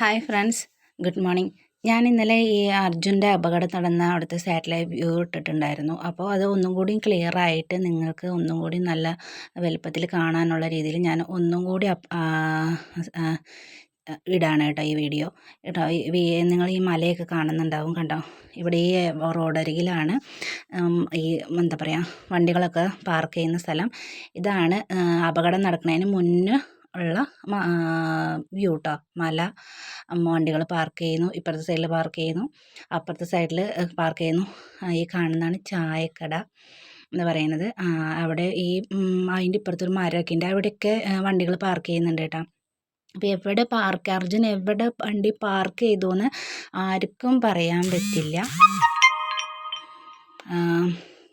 Hi friends good morning ഞാൻ ഇന്നലെ ഈ അർജുന്റെ അപകടം നടന്ന അവിടുത്തെ സാറ്റലൈറ്റ് വ്യൂ ഇട്ടിട്ടുണ്ടായിരുന്നു. അപ്പോൾ അത് ഒന്നും കൂടി ക്ലിയർ ആയിട്ട് നിങ്ങൾക്ക് ഒന്നും കൂടി നല്ല വലുപ്പത്തിൽ കാണാനുള്ള രീതിയിൽ ഞാൻ ഒന്നും കൂടി ഇടാണ് കേട്ടോ ഈ വീഡിയോ കേട്ടോ നിങ്ങൾ ഈ മലയൊക്കെ കാണുന്നുണ്ടാവും കണ്ടോ? ഇവിടെ ഈ റോഡരികിലാണ് ഈ എന്താ പറയുക വണ്ടികളൊക്കെ പാർക്ക് ചെയ്യുന്ന സ്ഥലം. ഇതാണ് അപകടം നടക്കുന്നതിന് മുന്നേ ഉള്ള വ്യൂ കേട്ടോ മല വണ്ടികൾ പാർക്ക് ചെയ്യുന്നു ഇപ്പുറത്തെ സൈഡിൽ പാർക്ക് ചെയ്യുന്നു അപ്പുറത്തെ സൈഡിൽ പാർക്ക് ചെയ്യുന്നു. ഈ കാണുന്നതാണ് ചായക്കട എന്ന് പറയുന്നത്. അവിടെ ഈ അതിന്റെ ഇപ്പുറത്തൊരു മരമൊക്കെ ഉണ്ട്. അവിടെയൊക്കെ വണ്ടികൾ പാർക്ക് ചെയ്യുന്നുണ്ട് കേട്ടോ. അപ്പോൾ എവിടെ പാർക്ക് അർജുൻ എവിടെ വണ്ടി പാർക്ക് ചെയ്തു എന്ന് ആർക്കും പറയാൻ പറ്റില്ല.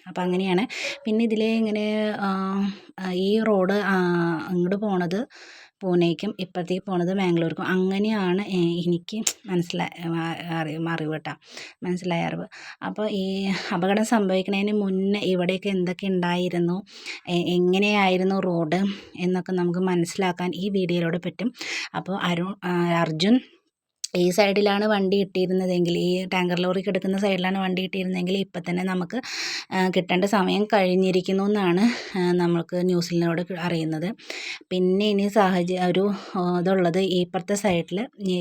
അപ്പം അങ്ങനെയാണ്. പിന്നെ ഇതിൽ ഇങ്ങനെ ഈ റോഡ് അങ്ങോട്ട് പോണത് പൂനെക്കും ഇപ്പുറത്തേക്ക് പോണത് മാംഗ്ലൂർക്കും. അങ്ങനെയാണ് എനിക്ക് മനസ്സിലായ അറിവ് കേട്ടോ. മനസ്സിലായ അറിവ്. അപ്പോൾ ഈ അപകടം സംഭവിക്കുന്നതിന് മുന്നേ ഇവിടെയൊക്കെ എന്തൊക്കെ ഉണ്ടായിരുന്നു എങ്ങനെയായിരുന്നു റോഡ് എന്നൊക്കെ നമുക്ക് മനസ്സിലാക്കാൻ ഈ വീഡിയോയിലൂടെ പറ്റും. അപ്പോൾ അരുൺ അർജുൻ ഈ സൈഡിലാണ് വണ്ടി ഇട്ടിരുന്നതെങ്കിൽ ഈ ടാങ്കർ ലോറി കിടക്കുന്ന സൈഡിലാണ് വണ്ടി ഇട്ടിരുന്നതെങ്കിൽ ഇപ്പം തന്നെ നമുക്ക് കിട്ടേണ്ട സമയം കഴിഞ്ഞിരിക്കുന്നു എന്നാണ് നമ്മൾക്ക് ന്യൂസിലൂടെ അറിയുന്നത്. പിന്നെ ഇനി സാഹചര്യം ഒരു ഇതുള്ളത് ഇപ്പുറത്തെ സൈഡിൽ ഈ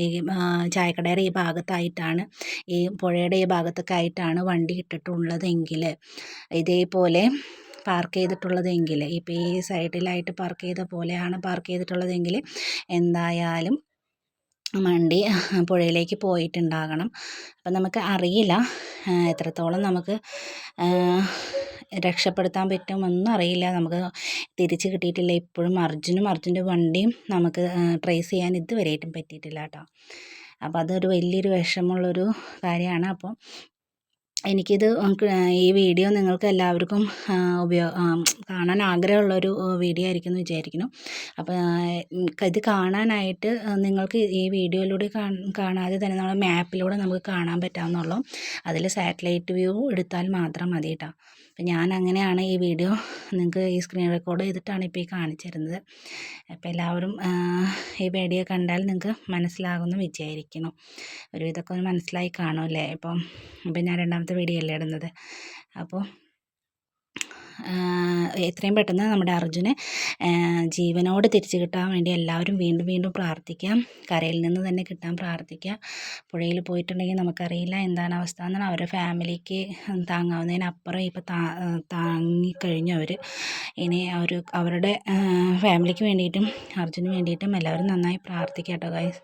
ചായക്കടയുടെ ഈ ഭാഗത്തായിട്ടാണ് ഈ പുഴയുടെ ഈ ഭാഗത്തൊക്കെ ആയിട്ടാണ് വണ്ടി ഇട്ടിട്ടുള്ളതെങ്കിൽ ഇതേപോലെ പാർക്ക് ചെയ്തിട്ടുള്ളതെങ്കിൽ ഇപ്പോൾ ഈ സൈഡിലായിട്ട് പാർക്ക് ചെയ്ത പോലെയാണ് പാർക്ക് ചെയ്തിട്ടുള്ളതെങ്കിൽ എന്തായാലും വണ്ടി പുഴയിലേക്ക് പോയിട്ടുണ്ടാകണം. അപ്പം നമുക്ക് അറിയില്ല എത്രത്തോളം നമുക്ക് രക്ഷപ്പെടുത്താൻ പറ്റുമെന്നും അറിയില്ല. നമുക്ക് തിരിച്ച് കിട്ടിയിട്ടില്ല. ഇപ്പോഴും അർജുനും അർജുന്റെ വണ്ടിയും നമുക്ക് ട്രേസ് ചെയ്യാൻ ഇതുവരെയായിട്ടും പറ്റിയിട്ടില്ല കേട്ടോ. അപ്പോൾ അതൊരു വലിയൊരു വിഷമമുള്ളൊരു കാര്യമാണ്. അപ്പോൾ എനിക്കിത് ഈ വീഡിയോ നിങ്ങൾക്ക് എല്ലാവർക്കും ഉപയോ കാണാൻ ആഗ്രഹമുള്ളൊരു വീഡിയോ ആയിരിക്കും എന്ന് വിചാരിക്കുന്നു. അപ്പോൾ ഇത് കാണാനായിട്ട് നിങ്ങൾക്ക് ഈ വീഡിയോയിലൂടെ കാണാതെ തന്നെ നമ്മൾ മാപ്പിലൂടെ നമുക്ക് കാണാൻ പറ്റാവുന്നുള്ളൂ. അതിൽ സാറ്റലൈറ്റ് വ്യൂ എടുത്താൽ മാത്രം മതി കേട്ടോ അപ്പം ഞാൻ അങ്ങനെയാണ് ഈ വീഡിയോ നിങ്ങൾക്ക് ഈ സ്ക്രീൻ റെക്കോർഡ് ചെയ്തിട്ടാണ് ഇപ്പോൾ ഈ കാണിച്ചു തരുന്നത് അപ്പോൾ എല്ലാവരും ഈ വീഡിയോ കണ്ടാൽ നിങ്ങൾക്ക് മനസ്സിലാകുമെന്ന് വിചാരിക്കുന്നു. ഒരു ഇതൊക്കെ മനസ്സിലായി കാണുമല്ലേ അപ്പം ഇപ്പം ഞാൻ രണ്ടാമത്തെ വീഡിയോ അല്ലേ ഇടുന്നത്? അപ്പോൾ എത്രയും പെട്ടെന്ന് നമ്മുടെ അർജുന് ജീവനോട് തിരിച്ചു കിട്ടാൻ വേണ്ടി എല്ലാവരും വീണ്ടും വീണ്ടും പ്രാർത്ഥിക്കാം. കരയിൽ നിന്ന് തന്നെ കിട്ടാൻ പ്രാർത്ഥിക്കാം. പുഴയിൽ പോയിട്ടുണ്ടെങ്കിൽ നമുക്കറിയില്ല എന്താണ് അവസ്ഥ എന്നാണ് അവരുടെ ഫാമിലിക്ക് താങ്ങാവുന്നതിനപ്പുറം ഇപ്പോൾ താ താങ്ങിക്കഴിഞ്ഞു അവർ. ഇനി അവർ അവരുടെ ഫാമിലിക്ക് വേണ്ടിയിട്ടും അർജുന് വേണ്ടിയിട്ടും എല്ലാവരും നന്നായി പ്രാർത്ഥിക്കാം കേട്ടോ ഗൈസ്